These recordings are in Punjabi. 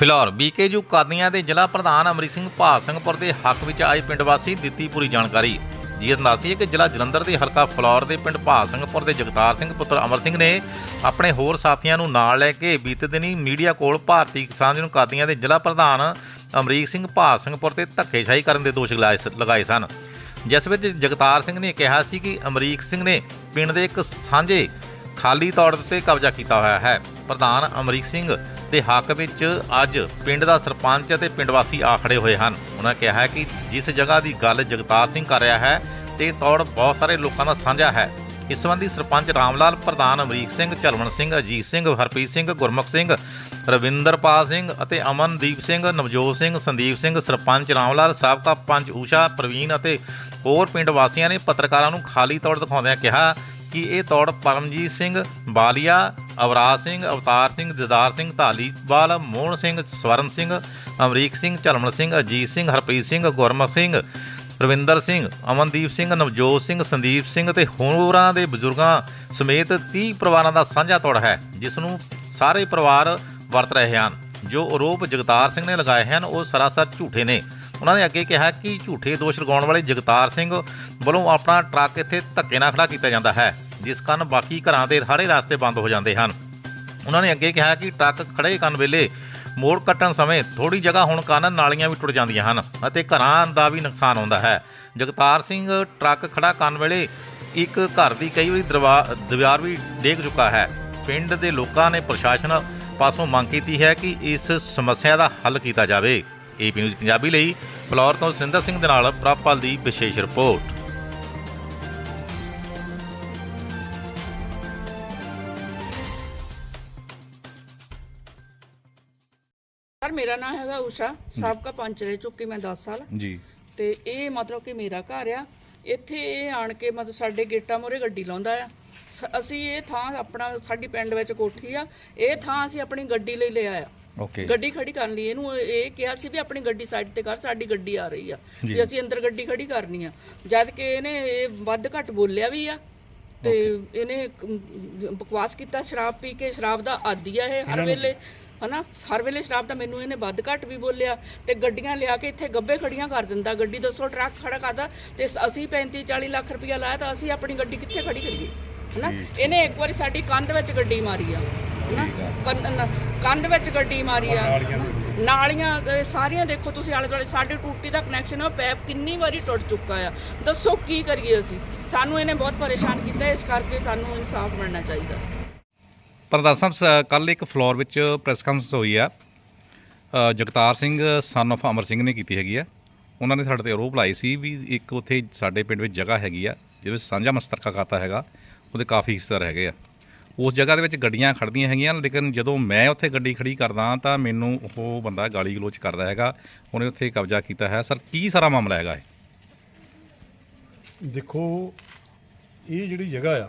ਫਿਲੌਰ ਬੀਕੇਯੂ ਕਾਦੀਆਂ ਦੇ ਜ਼ਿਲ੍ਹਾ ਪ੍ਰਧਾਨ ਅਮਰੀਕ ਸਿੰਘ ਭਾਸੰਗਪੁਰ ਦੇ ਹੱਕ ਵਿੱਚ ਆਏ ਪਿੰਡ ਵਾਸੀ ਦਿੱਤੀ ਪੂਰੀ ਜਾਣਕਾਰੀ। ਜੀ ਦੱਸੀ ਹੈ ਕਿ ਜ਼ਿਲ੍ਹਾ ਜਲੰਧਰ ਦੇ ਹਲਕਾ ਫਲੌਰ ਦੇ ਪਿੰਡ ਭਾਸੰਗਪੁਰ ਦੇ ਜਗਤਾਰ ਸਿੰਘ ਪੁੱਤਰ ਅਮਰ ਸਿੰਘ ਨੇ ਆਪਣੇ ਹੋਰ ਸਾਥੀਆਂ ਨੂੰ ਨਾਲ ਲੈ ਕੇ ਬੀਤੇ ਦਿਨੀ ਮੀਡੀਆ ਕੋਲ ਭਾਰਤੀ ਕਿਸਾਨ ਯੂਨੀਅਨ ਕਾਦੀਆਂ ਦੇ ਜ਼ਿਲ੍ਹਾ ਪ੍ਰਧਾਨ ਅਮਰੀਕ ਸਿੰਘ ਭਾਸੰਗਪੁਰ ਤੇ ਧੱਕੇਸ਼ਾਹੀ ਕਰਨ ਦੇ ਦੋਸ਼ ਲਗਾਏ ਸ- ਲਗਾਏ ਸਨ। ਜਿਸ ਵਿੱਚ ਜਗਤਾਰ ਸਿੰਘ ਨੇ ਕਿਹਾ ਸੀ ਕਿ ਅਮਰੀਕ ਸਿੰਘ ਨੇ ਪਿੰਡ ਦੇ ਇੱਕ ਸਾਂਝੇ ਖਾਲੀ ਤੌਰ ਤੇ ਕਬਜ਼ਾ ਕੀਤਾ ਹੋਇਆ ਹੈ। ਪ੍ਰਧਾਨ ਅਮਰੀਕ ਸਿੰਘ ਦੇ ਹੱਕ ਵਿੱਚ ਅੱਜ ਪਿੰਡ ਦਾ ਸਰਪੰਚ ਅਤੇ ਪਿੰਡ ਵਾਸੀ ਆਖੜੇ ਹੋਏ ਹਨ। ਉਹਨਾਂ ਕਿਹਾ ਹੈ ਕਿ ਜਿਸ ਜਗ੍ਹਾ ਦੀ ਗੱਲ ਜਗਤਾਰ ਸਿੰਘ ਕਰ ਰਿਹਾ ਹੈ, ਤੇ ਤੌੜ ਬਹੁਤ ਸਾਰੇ ਲੋਕਾਂ ਦਾ ਸਾਂਝਾ ਹੈ। ਇਸ ਸੰਬੰਧੀ ਸਰਪੰਚ ਰਾਮਲਾਲ, ਪ੍ਰਧਾਨ ਅਮਰੀਕ ਸਿੰਘ ਝਲਮਣ ਸਿੰਘ, ਅਜੀਤ ਸਿੰਘ, ਹਰਪ੍ਰੀਤ ਸਿੰਘ, ਗੁਰਮੁਖ ਸਿੰਘ, ਰਵਿੰਦਰਪਾਲ ਸਿੰਘ ਅਤੇ ਅਮਨਦੀਪ ਸਿੰਘ, ਨਵਜੋਤ ਸਿੰਘ, ਸੰਦੀਪ ਸਿੰਘ, ਸਰਪੰਚ ਰਾਮਲਾਲ, ਸਾਬਕਾ ਪੰਚ ਊਸ਼ਾ, ਪ੍ਰਵੀਨ ਅਤੇ ਹੋਰ ਪਿੰਡ ਵਾਸੀਆਂ ਨੇ ਪੱਤਰਕਾਰਾਂ ਨੂੰ ਖਾਲੀ ਤੌੜ ਦਿਖਾਉਂਦਿਆਂ ਕਿਹਾ ਕਿ ਇਹ ਤੌੜ ਪਰਮਜੀਤ ਸਿੰਘ ਬਾਲੀਆ ਅਵਰਾਜ ਸਿੰਘ, ਅਵਤਾਰ ਸਿੰਘ, ਦਿਦਾਰ ਸਿੰਘ ਢਾਲੀਵਾਲ ਮੋਹਨ ਸਿੰਘ, ਸਵਰਨ ਸਿੰਘ, ਅਮਰੀਕ ਸਿੰਘ ਝਲਮਣ ਸਿੰਘ, ਅਜੀਤ ਸਿੰਘ, ਹਰਪ੍ਰੀਤ ਸਿੰਘ, ਗੁਰਮਖ ਸਿੰਘ, ਰਵਿੰਦਰ ਸਿੰਘ, ਅਮਨਦੀਪ ਸਿੰਘ, ਨਵਜੋਤ ਸਿੰਘ, ਸੰਦੀਪ ਸਿੰਘ ਤੇ ਹੋਰਾਂ ਦੇ ਬਜ਼ੁਰਗਾਂ ਸਮੇਤ 30 ਪਰਿਵਾਰਾਂ ਦਾ ਸਾਂਝਾ ਤੋੜ ਹੈ, ਜਿਸ ਨੂੰ ਸਾਰੇ ਪਰਿਵਾਰ ਵਰਤ ਰਹੇ ਹਨ। ਜੋ ਆਰੋਪ ਜਗਤਾਰ ਸਿੰਘ ਨੇ ਲਗਾਏ ਹਨ, ਉਹ ਸਰਾਸਰ ਝੂਠੇ ਨੇ। ਉਹਨਾਂ ਨੇ ਅੱਗੇ ਕਿਹਾ ਕਿ ਝੂਠੇ ਦੋਸ਼ ਲਗਾਉਣ ਵਾਲੇ ਜਗਤਾਰ ਸਿੰਘ ਵੱਲੋਂ ਆਪਣਾ ਟਰੱਕ ਇੱਥੇ ਧੱਕੇ ਨਾਲ ਖੜਾ ਕੀਤਾ ਜਾਂਦਾ ਹੈ। ਜਿਸ ਕਾਰਨ ਬਾਕੀ ਘਰਾਂ ਦੇ ਸਾਰੇ ਰਸਤੇ ਬੰਦ ਹੋ ਜਾਂਦੇ ਹਨ। ਉਹਨਾਂ ਨੇ ਅੱਗੇ ਕਿਹਾ ਕਿ ਟਰੱਕ ਖੜੇ ਕਰਨ ਵੇਲੇ ਮੋੜ ਕੱਟਣ ਸਮੇਂ ਥੋੜੀ ਜਗ੍ਹਾ ਹੋਣ ਕਾਰਨ ਨਾਲੀਆਂ ਵੀ ਟੁੱਟ ਜਾਂਦੀਆਂ ਹਨ ਅਤੇ ਘਰਾਂ ਦਾ ਵੀ ਨੁਕਸਾਨ ਹੁੰਦਾ ਹੈ। ਜਗਤਾਰ ਸਿੰਘ ਟਰੱਕ ਖੜਾ ਕਰਨ ਵੇਲੇ ਇੱਕ ਘਰ ਦੀ ਕਈ ਵਾਰੀ ਦਰਵਾ- ਦੀਵਾਰ ਵੀ ਡੇਗ ਚੁੱਕਾ ਹੈ। ਪਿੰਡ ਦੇ ਲੋਕਾਂ ਨੇ ਪ੍ਰਸ਼ਾਸਨ ਪਾਸੋਂ ਮੰਗ ਕੀਤੀ ਹੈ ਕਿ ਇਸ ਸਮੱਸਿਆ ਦਾ ਹੱਲ ਕੀਤਾ ਜਾਵੇ। ਏਪੀ ਨਿਊਜ਼, ਪੰਜਾਬੀ ਲਈ ਫਲੋਰ ਤੋਂ ਸਿੰਦਰ ਸਿੰਘ ਦੇ ਨਾਲ ਪ੍ਰਾਪਲ ਦੀ ਵਿਸ਼ੇਸ਼ ਰਿਪੋਰਟ। ਮੇਰਾ ਨਾਮ ਹੈਗਾ ਊਸ਼ਾ। ਸਾਬਕਾ ਪੰਚ ਰਹਿ ਚੁੱਕੀ ਮੈਂ 10 ਸਾਲ। ਜੀ। ਤੇ ਇਹ ਮਤਲਬ ਕਿ ਮੇਰਾ ਘਰ ਆ। ਇੱਥੇ ਇਹ ਆਣ ਕੇ ਮਤਲਬ ਸਾਡੇ ਗੇਟਾਂ ਮੋਰੇ ਗੱਡੀ ਲਾਉਂਦਾ ਆ। ਸ- ਅਸੀਂ ਇਹ ਥਾਂ ਆਪਣਾ ਸਾਡੀ ਪਿੰਡ ਵਿੱਚ ਕੋਠੀ ਆ। ਇਹ ਥਾਂ ਅਸੀਂ ਆਪਣੀ ਗੱਡੀ ਲਈ ਲਿਆ ਆ। ਓਕੇ। ਗੱਡੀ ਖੜੀ ਕਰਨ ਲਈ ਇਹਨੂੰ ਇਹ ਕਿਹਾ ਸੀ ਵੀ ਆਪਣੀ ਗੱਡੀ ਸਾਈਡ ਤੇ ਕਰ ਸਾਡੀ ਗੱਡੀ ਆ ਰਹੀ ਆ। ਵੀ ਅਸੀਂ ਅੰਦਰ ਗੱਡੀ ਖੜੀ ਕਰਨੀ ਆ। ਜਦ ਕਿ ਇਹਨੇ ਇਹ ਵੱਧ ਘੱਟ ਬੋਲਿਆ ਵੀ ਆ। ਤੇ ਇਹਨੇ ਬਕਵਾਸ ਕੀਤਾ ਸ਼ਰਾਬ ਪੀ ਕੇ ਸ਼ਰਾਬ ਦਾ ਆਦੀ ਆ ਇਹ ਹਰ ਵੇਲੇ। ਹਨਾ? ਹਰ ਵੇਲੇ ਸ਼ਰਾਬ ਦਾ ਮੈਨੂੰ ਇਹਨੇ ਵੱਧ ਘੱਟ ਵੀ ਬੋਲਿਆ ਤੇ ਗੱਡੀਆਂ ਲਿਆ ਕੇ ਇੱਥੇ ਗੱਬੇ ਖੜੀਆਂ ਕਰ ਦਿੰਦਾ। ਗੱਡੀ ਦੱਸੋ ਟਰੱਕ ਖੜਾ ਕਰਦਾ ਤੇ ਅਸੀਂ 35 40 ਲੱਖ ਰੁਪਇਆ ਲਾਇਆ ਤਾਂ ਅਸੀਂ ਆਪਣੀ ਗੱਡੀ ਕਿੱਥੇ ਖੜੀ ਕਰੀਏ? ਹਨਾ? ਇਹਨੇ ਇੱਕ ਵਾਰੀ ਸਾਡੀ ਕੰਧ ਵਿੱਚ ਗੱਡੀ ਮਾਰੀ ਆ। ਹਨਾ? ਕੰਧ ਵਿੱਚ ਗੱਡੀ ਮਾਰੀ ਆ। ਨਾਲੀਆਂ ਸਾਰੀਆਂ ਦੇਖੋ ਤੁਸੀਂ ਆਲੇ ਦੁਆਲੇ ਸਾਡੇ ਟੂਟੀ ਦਾ ਕਨੈਕਸ਼ਨ ਆ ਪੈਪ ਕਿੰਨੀ ਵਾਰੀ ਟੁੱਟ ਚੁੱਕਾ ਆ। ਦੱਸੋ ਕੀ ਕਰੀਏ ਅਸੀਂ? ਸਾਨੂੰ ਇਹਨੇ ਬਹੁਤ ਪਰੇਸ਼ਾਨ ਕੀਤਾ ਇਸ ਕਰਕੇ ਸਾਨੂੰ ਇਨਸਾਫ ਮਿਲਣਾ ਚਾਹੀਦਾ। ਪ੍ਰਧਾਨ ਸਾਹਿਬ ਕੱਲ ਇੱਕ ਫਲੋਰ ਵਿੱਚ ਪ੍ਰੈਸ ਕਾਨਫਰੰਸ ਹੋਈ ਆ। ਜਗਤਾਰ ਸਿੰਘ ਸਨ of ਅਮਰ ਸਿੰਘ ਨੇ ਕੀਤੀ ਹੈਗੀ ਆ। ਉਹਨਾਂ ਨੇ ਸਾਡੇ ਤੇ ਆਰੋਪ ਲਾਈ ਸੀ ਵੀ ਇੱਕ ਉੱਥੇ ਸਾਡੇ ਪਿੰਡ ਵਿੱਚ ਜਗ੍ਹਾ ਹੈਗੀ ਆ, ਜਿਹਦੇ ਵਿੱਚ ਸਾਂਝਾ ਮਸਤਰਕਾ ਖਾਤਾ ਹੈਗਾ, ਉਹਦੇ ਕਾਫੀ ਹਿੱਸੇਦਾਰ ਹੈਗੇ ਆ। ਉਸ ਜਗ੍ਹਾ ਦੇ ਵਿੱਚ ਗੱਡੀਆਂ ਖੜਦੀਆਂ ਹੈਗੀਆਂ ਲੇਕਿਨ ਜਦੋਂ ਮੈਂ ਉੱਥੇ ਗੱਡੀ ਖੜੀ ਕਰਦਾ ਤਾਂ ਮੈਨੂੰ ਉਹ ਬੰਦਾ ਗਾਲੀ ਗਲੋਚ ਕਰਦਾ ਹੈਗਾ, ਉਹਨੇ ਉੱਥੇ ਕਬਜ਼ਾ ਕੀਤਾ ਹੈ। ਸਰ, ਕੀ ਸਾਰਾ ਮਾਮਲਾ ਹੈਗਾ ਇਹ? ਦੇਖੋ, ਇਹ ਜਿਹੜੀ ਜਗ੍ਹਾ ਆ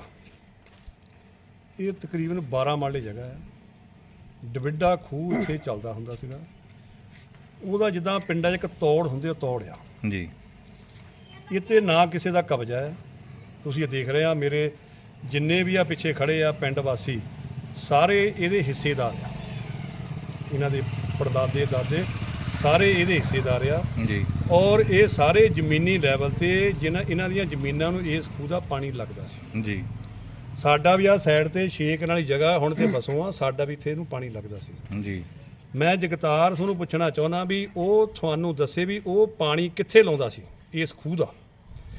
ਇਹ ਤਕਰੀਬਨ 12 ਮਾਲੇ ਜਗ੍ਹਾ ਆ ਡਵਿੱਡਾ ਖੂਹ ਇੱਥੇ ਚੱਲਦਾ ਹੁੰਦਾ ਸੀਗਾ। ਉਹਦਾ ਜਿੱਦਾਂ ਪਿੰਡਾਂ 'ਚ ਇੱਕ ਤੋੜ ਹੁੰਦੇ ਆ ਤੋੜ ਆ। ਜੀ। ਇੱਥੇ ਨਾ ਕਿਸੇ ਦਾ ਕਬਜ਼ਾ ਹੈ। ਤੁਸੀਂ ਇਹ ਦੇਖ ਰਹੇ ਆ ਮੇਰੇ ਜਿੰਨੇ ਵੀ ਆ ਪਿੱਛੇ ਖੜੇ ਆ ਪਿੰਡ ਵਾਸੀ ਸਾਰੇ ਇਹਦੇ ਹਿੱਸੇਦਾਰ ਆ। ਇਹਨਾਂ ਦੇ ਪੜਦਾਦੇ ਦਾਦੇ ਸਾਰੇ ਇਹਦੇ ਹਿੱਸੇਦਾਰ ਆ। ਜੀ। ਔਰ ਇਹ ਸਾਰੇ ਜ਼ਮੀਨੀ ਲੈਵਲ ਤੇ ਜਿਨ੍ਹਾਂ ਇਹਨਾਂ ਦੀਆਂ ਜ਼ਮੀਨਾਂ ਨੂੰ ਇਸ ਖੂਹ ਦਾ ਪਾਣੀ ਲੱਗਦਾ ਸੀ। ਜੀ। ਸਾਡਾ ਵੀ ਆ ਸਾਈਡ ਤੇ ਛੇਕ ਵਾਲੀ ਜਗ੍ਹਾ ਹੁਣ ਤੇ ਬਸੋਂ ਆ ਸਾਡਾ ਵੀ ਇੱਥੇ ਇਹਨੂੰ ਪਾਣੀ ਲੱਗਦਾ ਸੀ। ਜੀ। ਮੈਂ ਜਗਤਾਰ ਤੁਹਾਨੂੰ ਪੁੱਛਣਾ ਚਾਹੁੰਦਾ ਵੀ ਉਹ ਤੁਹਾਨੂੰ ਦੱਸੇ ਵੀ ਉਹ ਪਾਣੀ ਕਿੱਥੇ ਲਾਉਂਦਾ ਸੀ ਇਸ ਖੂਹ ਦਾ?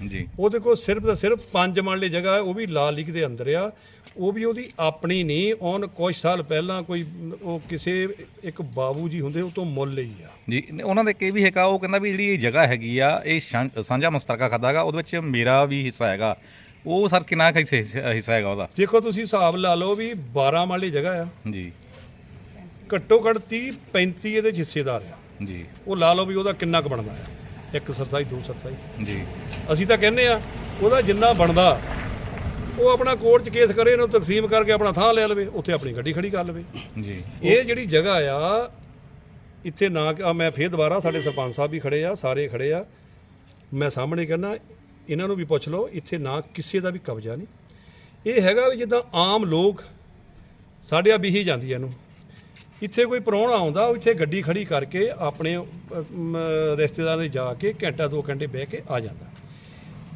ਜੀ। ਉਹਦੇ ਕੋਲ ਸਿਰਫ ਤੇ ਸਿਰਫ ਪੰਜ ਮਰਲੇ ਜਗ੍ਹਾ ਹੈ ਉਹ ਵੀ ਲਾਲ ਲੀਗ ਦੇ ਅੰਦਰ ਆ। ਉਹ ਵੀ ਉਹਦੀ ਆਪਣੀ ਨਹੀਂ ਉਹਨ ਕੁਝ ਸਾਲ ਪਹਿਲਾਂ ਕੋਈ ਉਹ ਕਿਸੇ ਇੱਕ ਬਾਬੂ ਜੀ ਹੁੰਦੇ ਉਹ ਤੋਂ ਮੁੱਲ ਲਈ ਆ। ਜੀ ਉਹਨਾਂ ਦੇ ਇਹ ਵੀ ਹੈਗਾ ਉਹ ਕਹਿੰਦਾ ਵੀ ਜਿਹੜੀ ਇਹ ਜਗ੍ਹਾ ਹੈਗੀ ਆ ਇਹ ਸਾਂਝਾ ਮਸਤਰਕਾ ਖਾਦਾ ਹੈਗਾ ਉਹਦੇ ਵਿੱਚ ਮੇਰਾ ਵੀ ਹਿੱਸਾ ਹੈਗਾ। ਉਹ ਸਰ ਕਿੰਨਾ ਕੁ ਹਿੱਸੇ- ਹਿੱਸਾ ਹੈਗਾ ਉਹਦਾ? ਦੇਖੋ ਤੁਸੀਂ ਹਿਸਾਬ ਲਾ ਲਓ ਵੀ 12 ਮਰਲੇ ਜਗ੍ਹਾ ਆ। ਜੀ। ਘੱਟੋ ਘੱਟ 30 35 ਇਹਦੇ 'ਚ ਹਿੱਸੇਦਾਰ ਆ। ਜੀ। ਉਹ ਲਾ ਲਓ ਵੀ ਉਹਦਾ ਕਿੰਨਾ ਕੁ ਬਣਦਾ ਆ। ਇੱਕ ਸਰਤਾਈ ਦੋ ਸਰਤਾਈ ਜੀ। ਅਸੀਂ ਤਾਂ ਕਹਿੰਦੇ ਆ ਉਹਦਾ ਜਿੰਨਾ ਬਣਦਾ ਉਹ ਆਪਣਾ ਕੋਰਟ 'ਚ ਕੇਸ ਕਰੇ ਇਹਨੂੰ ਤਕਸੀਮ ਕਰਕੇ ਆਪਣਾ ਥਾਂ ਲੈ ਲਵੇ ਉੱਥੇ ਆਪਣੀ ਗੱਡੀ ਖੜੀ ਕਰ ਲਵੇ। ਜੀ। ਇਹ ਜਿਹੜੀ ਜਗ੍ਹਾ ਆ ਇੱਥੇ ਨਾ ਆ ਮੈਂ ਫੇਰ ਦੁਬਾਰਾ ਸਾਡੇ ਸਰਪੰਚ ਸਾਹਿਬ ਵੀ ਖੜੇ ਆ ਸਾਰੇ ਖੜੇ ਆ। ਮੈਂ ਸਾਹਮਣੇ ਕਹਿੰਦਾ ਇਹਨਾਂ ਨੂੰ ਵੀ ਪੁੱਛ ਲਓ, ਇੱਥੇ ਨਾ ਕਿਸੇ ਦਾ ਵੀ ਕਬਜ਼ਾ ਨਹੀਂ। ਇਹ ਹੈਗਾ ਵੀ ਜਿੱਦਾਂ ਆਮ ਲੋਕ ਸਾਡੇ ਆ ਬੀਹੀ ਜਾਂਦੀ ਆ ਇਹਨੂੰ ਇੱਥੇ ਕੋਈ ਪ੍ਰਾਹੁਣਾ ਆਉਂਦਾ, ਉਹ ਇੱਥੇ ਗੱਡੀ ਖੜੀ ਕਰਕੇ ਆਪਣੇ ਰਿਸ਼ਤੇਦਾਰਾਂ ਦੇ ਜਾ ਕੇ ਘੰਟਾ, ਦੋ ਘੰਟੇ ਬਹਿ ਕੇ ਆ ਜਾਂਦਾ।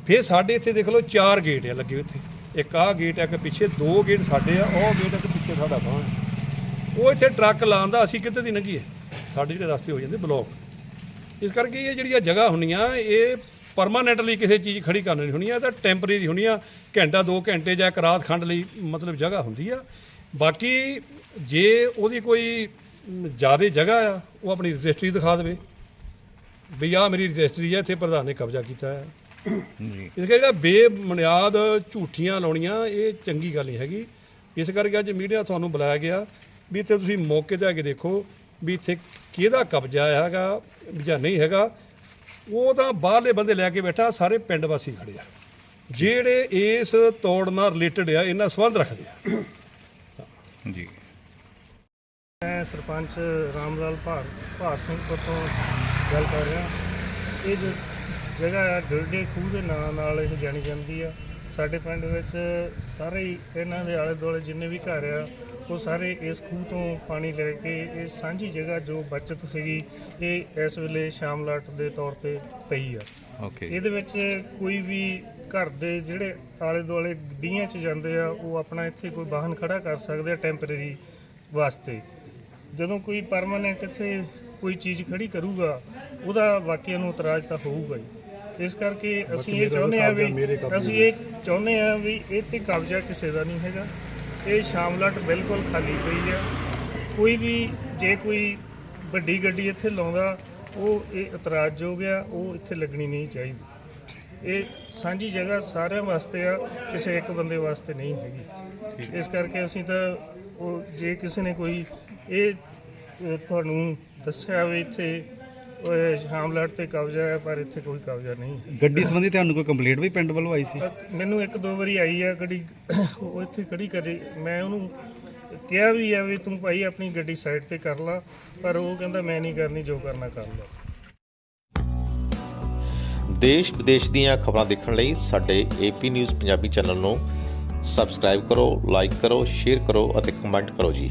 ਫਿਰ ਸਾਡੇ ਇੱਥੇ ਦੇਖ ਲਓ ਚਾਰ ਗੇਟ ਆ ਲੱਗੇ ਹੋਏ ਇੱਥੇ। ਇੱਕ ਆਹ ਗੇਟ ਆ, ਇੱਕ ਪਿੱਛੇ ਦੋ ਗੇਟ ਸਾਡੇ ਆ, ਉਹ ਗੇਟ ਇੱਕ ਪਿੱਛੇ ਸਾਡਾ ਬਾਹਰ ਉਹ ਇੱਥੇ ਟਰੱਕ ਲਾਉਂਦਾ ਅਸੀਂ ਕਿੱਥੇ ਦੀ ਲੰਘੀਏ? ਸਾਡੇ ਜਿਹੜੇ ਰਸਤੇ ਹੋ ਜਾਂਦੇ ਬਲੌਕ। ਇਸ ਕਰਕੇ ਇਹ ਜਿਹੜੀਆਂ ਜਗ੍ਹਾ ਹੁੰਦੀਆਂ, ਇਹ ਪਰਮਾਨੈਂਟਲੀ ਕਿਸੇ ਚੀਜ਼ ਖੜੀ ਕਰਨੀ ਨਹੀਂ ਹੁੰਦੀਆਂ ਇਹ ਤਾਂ ਟੈਂਪਰੇਰੀ ਹੁੰਦੀਆਂ ਘੰਟਾ ਦੋ ਘੰਟੇ ਜਾਂ ਇੱਕ ਰਾਤ ਖੰਡ ਲਈ ਮਤਲਬ ਜਗ੍ਹਾ ਹੁੰਦੀ ਆ। ਬਾਕੀ ਜੇ ਉਹਦੀ ਕੋਈ ਜ਼ਿਆਦਾ ਜਗ੍ਹਾ ਆ ਉਹ ਆਪਣੀ ਰਜਿਸਟਰੀ ਦਿਖਾ ਦੇਵੇ। ਵੀ ਆਹ ਮੇਰੀ ਰਜਿਸਟਰੀ ਹੈ ਇੱਥੇ ਪ੍ਰਧਾਨ ਨੇ ਕਬਜ਼ਾ ਕੀਤਾ ਹੈ ਜੀ। ਇਸ ਕਰਕੇ ਜਿਹੜਾ ਬੇਬੁਨਿਆਦ ਝੂਠੀਆਂ ਲਾਉਣੀਆਂ ਇਹ ਚੰਗੀ ਗੱਲ ਨਹੀਂ ਹੈਗੀ। ਇਸ ਕਰਕੇ ਅੱਜ ਮੀਡੀਆ ਤੁਹਾਨੂੰ ਬੁਲਾਇਆ ਗਿਆ ਵੀ ਇੱਥੇ ਤੁਸੀਂ ਮੌਕੇ ਤੇ ਆ ਕੇ ਦੇਖੋ ਵੀ ਇੱਥੇ ਕਿਹਦਾ ਕਬਜ਼ਾ ਹੈਗਾ ਜਾਂ ਨਹੀਂ ਹੈਗਾ। ਉਹ ਤਾਂ ਬਾਹਰਲੇ ਬੰਦੇ ਲੈ ਕੇ ਬੈਠਾ ਸਾਰੇ ਪਿੰਡ ਵਾਸੀ ਖੜੇ ਆ। ਜਿਹੜੇ ਇਸ ਤੋੜ ਨਾਲ ਰਿਲੇਟਡ ਆ ਇਹਨਾਂ ਸੰਬੰਧ ਰੱਖਦੇ ਆ। ਜੀ। ਮੈਂ ਸਰਪੰਚ ਰਾਮਲਾਲ ਭਾਰ ਭਾਰ ਸਿੰਘ ਤੋਂ ਗੱਲ ਕਰ ਰਿਹਾ। ਇਹ ਜੋ ਜਗ੍ਹਾ ਡੁਰਡੇ ਖੂਹ ਦੇ ਨਾਂ ਨਾਲ ਇਹ ਜਾਣੀ ਜਾਂਦੀ ਆ। ਸਾਡੇ ਪਿੰਡ ਵਿੱਚ ਸਾਰੇ ਹੀ ਇਹਨਾਂ ਦੇ ਆਲੇ ਦੁਆਲੇ ਜਿੰਨੇ ਵੀ ਘਰ ਆ ਉਹ ਸਾਰੇ ਇਸ ਖੂਹ ਤੋਂ ਪਾਣੀ ਲੈ ਕੇ ਇਹ ਸਾਂਝੀ ਜਗ੍ਹਾ ਜੋ ਬਚਤ ਸੀਗੀ ਇਹ ਇਸ ਵੇਲੇ ਸ਼ਾਮਲਾਟ ਦੇ ਤੌਰ ਤੇ ਪਈ ਆ। ਓਕੇ ਇਹਦੇ ਵਿੱਚ ਕੋਈ ਵੀ ਘਰ ਦੇ ਜਿਹੜੇ ਆਲੇ ਦੁਆਲੇ ਗੱਡੀਆਂ 'ਚ ਜਾਂਦੇ ਆ ਉਹ ਆਪਣਾ ਇੱਥੇ ਕੋਈ ਵਾਹਨ ਖੜਾ ਕਰ ਸਕਦੇ ਆ ਟੈਂਪਰੇਰੀ ਵਾਸਤੇ। ਜਦੋਂ ਕੋਈ ਪਰਮਾਨੈਂਟ ਇੱਥੇ ਕੋਈ ਚੀਜ਼ ਖੜੀ ਕਰੂਗਾ ਉਹਦਾ ਵਾਕਿਆ ਨੂੰ ਇਤਰਾਜ਼ ਤਾਂ ਹੋਊਗਾ ਹੀ। ਇਸ ਕਰਕੇ ਅਸੀਂ ਇਹ ਚਾਹੁੰਦੇ ਆ ਵੀ ਅਸੀਂ ਇਹ ਚਾਹੁੰਦੇ ਆ ਵੀ ਇਹ ਤੇ ਕਬਜ਼ਾ ਕਿਸੇ ਦਾ ਨਹੀਂ ਹੈਗਾ। ਇਹ ਸ਼ਾਮਲਾਟ ਬਿਲਕੁਲ ਖਾਲੀ ਪਈ ਆ ਕੋਈ ਵੀ ਜੇ ਕੋਈ ਵੱਡੀ ਗੱਡੀ ਇੱਥੇ ਲਾਉਂਦਾ ਉਹ ਇਹ ਇਤਰਾਜ਼ਯੋਗ ਆ ਉਹ ਇੱਥੇ ਲੱਗਣੀ ਨਹੀਂ ਚਾਹੀਦੀ। ਇਹ ਸਾਂਝੀ ਜਗ੍ਹਾ ਸਾਰਿਆਂ ਵਾਸਤੇ ਆ ਕਿਸੇ ਇੱਕ ਬੰਦੇ ਵਾਸਤੇ ਨਹੀਂ ਹੈਗੀ। ਇਸ ਕਰਕੇ ਅਸੀਂ ਤਾਂ ਉਹ ਜੇ ਕਿਸੇ ਨੇ ਕੋਈ ਇਹ ਤੁਹਾਨੂੰ ਦੱਸਿਆ ਵੀ ਇੱਥੇ ਅ, ਸ਼ਾਮਲਾਟ ਤੇ ਕਬਜ਼ਾ ਹੈ ਪਰ ਇੱਥੇ ਕੋਈ ਕਬਜ਼ਾ ਨਹੀਂ ਹੈ। ਗੱਡੀ ਸੰਬੰਧੀ ਤੁਹਾਨੂੰ ਕੋਈ ਕੰਪਲੇਂਟ ਵੀ ਪਿੰਡ ਵੱਲੋਂ ਆਈ ਸੀ? ਮੈਨੂੰ ਇੱਕ ਦੋ ਵਾਰੀ ਆਈ ਆ ਗੱਡੀ ਉਹ ਇੱਥੇ ਖੜੀ ਕਰੇ ਮੈਂ ਉਹਨੂੰ ਕਿਹਾ ਵੀ ਆ ਵੀ ਤੂੰ ਭਾਈ ਆਪਣੀ ਗੱਡੀ ਸਾਈਡ ਤੇ ਕਰ ਲਾ ਪਰ ਉਹ ਕਹਿੰਦਾ ਮੈਂ ਨਹੀਂ ਕਰਨੀ ਜੋ ਕਰਨਾ ਕਰ ਲਾ। ਦੇਸ਼ ਵਿਦੇਸ਼ ਦੀਆਂ ਖਬਰਾਂ ਦੇਖਣ ਲਈ ਸਾਡੇ ਏਪੀ ਨਿਊਜ਼ ਪੰਜਾਬੀ ਚੈਨਲ ਨੂੰ ਸਬਸਕ੍ਰਾਈਬ ਕਰੋ ਲਾਈਕ ਕਰੋ ਸ਼ੇਅਰ ਕਰੋ ਅਤੇ ਕਮੈਂਟ ਕਰੋ ਜੀ।